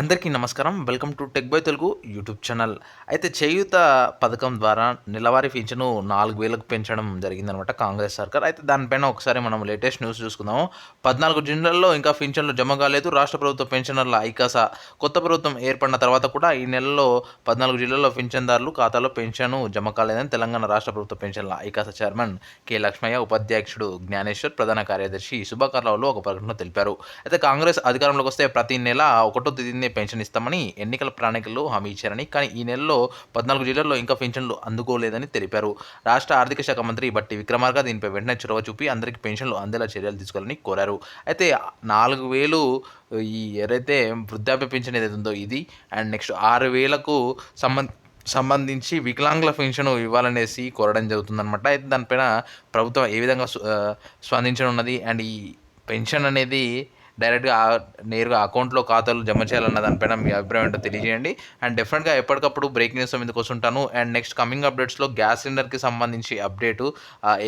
అందరికీ నమస్కారం. Welcome to tech by Telugu YouTube channel. అయితే చేయూత పథకం ద్వారా నెలవారీ పింఛను నాలుగు వేలకు పెంచడం జరిగిందనమాట కాంగ్రెస్ సర్కార్. అయితే దానిపైన ఒకసారి మనం లేటెస్ట్ న్యూస్ చూసుకుందాము. పద్నాలుగు జిల్లాల్లో ఇంకా పింఛన్లు జమ కాలేదు. రాష్ట్ర ప్రభుత్వ పెన్షనర్ల ఐకాస కొత్త ప్రభుత్వం ఏర్పడిన తర్వాత కూడా ఈ నెలలో పద్నాలుగు జిల్లాల్లో పింఛన్దారులు ఖాతాలో పెన్షన్ జమ కాలేదని తెలంగాణ రాష్ట్ర ప్రభుత్వ పెన్షన్ల ఐకాస చైర్మన్ కె లక్ష్మయ్య ఉపాధ్యక్షుడు జ్ఞానేశ్వర్ ప్రధాన కార్యదర్శి సుభాకర్రావులు ఒక ప్రకటన తెలిపారు. అయితే కాంగ్రెస్ అధికారంలోకి వస్తే ప్రతి నెల ఒకటో తేదీనే పెన్షన్ ఇస్తామని ఎన్నికల ప్రణాళికల్లో హామీ ఇచ్చారని కానీ ఈ నెలలో పద్నాలుగు జిల్లాల్లో ఇంకా పెన్షన్లు అందుకోలేదని తెలిపారు. రాష్ట్ర ఆర్థిక శాఖ మంత్రి బట్టి విక్రమార్క దీనిపై వెంటనే చొరవ చూపి అందరికీ పెన్షన్లు అందేలా చర్యలు తీసుకోవాలని కోరారు. అయితే నాలుగు వేలు ఈ ఏదైతే వృద్ధాప్య పెన్షన్ ఏదైతే ఉందో ఇది అండ్ నెక్స్ట్ ఆరు వేలకు సంబంధ సంబంధించి వికలాంగుల పెన్షన్ ఇవ్వాలనేసి కోరడం జరుగుతుందన్నమాట. అయితే దానిపైన ప్రభుత్వం ఏ విధంగా స్పందించనున్నది అండ్ ఈ పెన్షన్ అనేది డైరెక్ట్గా నేరుగా అకౌంట్లో ఖాతాలు జమ చేయాలన్న దానిపైన మీ అభిప్రాయం ఏంటో తెలియజేయండి. అండ్ డెఫినెట్గా ఎప్పటికప్పుడు బ్రేకింగ్ న్యూస్ మీదకి వస్తుంటాను అండ్ నెక్స్ట్ కమింగ్ అప్డేట్స్లో గ్యాస్ సిలిండర్కి సంబంధించి అప్డేటు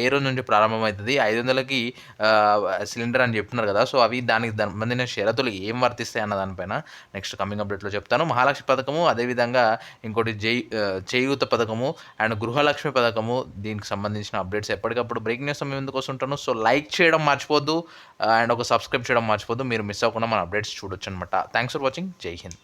ఏ రోజు నుంచి ప్రారంభమవుతుంది? ఐదు వందలకి సిలిండర్ అని చెప్తున్నారు కదా సో అవి దానికి సంబంధించిన షరతులు ఏం వర్తిస్తాయి అన్న దానిపైన నెక్స్ట్ కమింగ్ అప్డేట్లో చెప్తాను. మహాలక్ష్మి పథకము అదేవిధంగా ఇంకోటి జై చేయూత పథకము అండ్ గృహలక్ష్మి పథకము దీనికి సంబంధించిన అప్డేట్స్ ఎప్పటికప్పుడు బ్రేకింగ్ న్యూస్ మేము ఎందుకు వస్తుంటాను సో లైక్ చేయడం మర్చిపోద్దు. అండ్ ఒక సబ్స్క్రైబ్ చేయడం మర్చిపోద్దు. మీరు మిస్ అవ్వకుండా మన అప్డేట్స్ చూడొచ్చు అనమాట థ్యాంక్స్ ఫర్ వాచింగ్ జై హింద్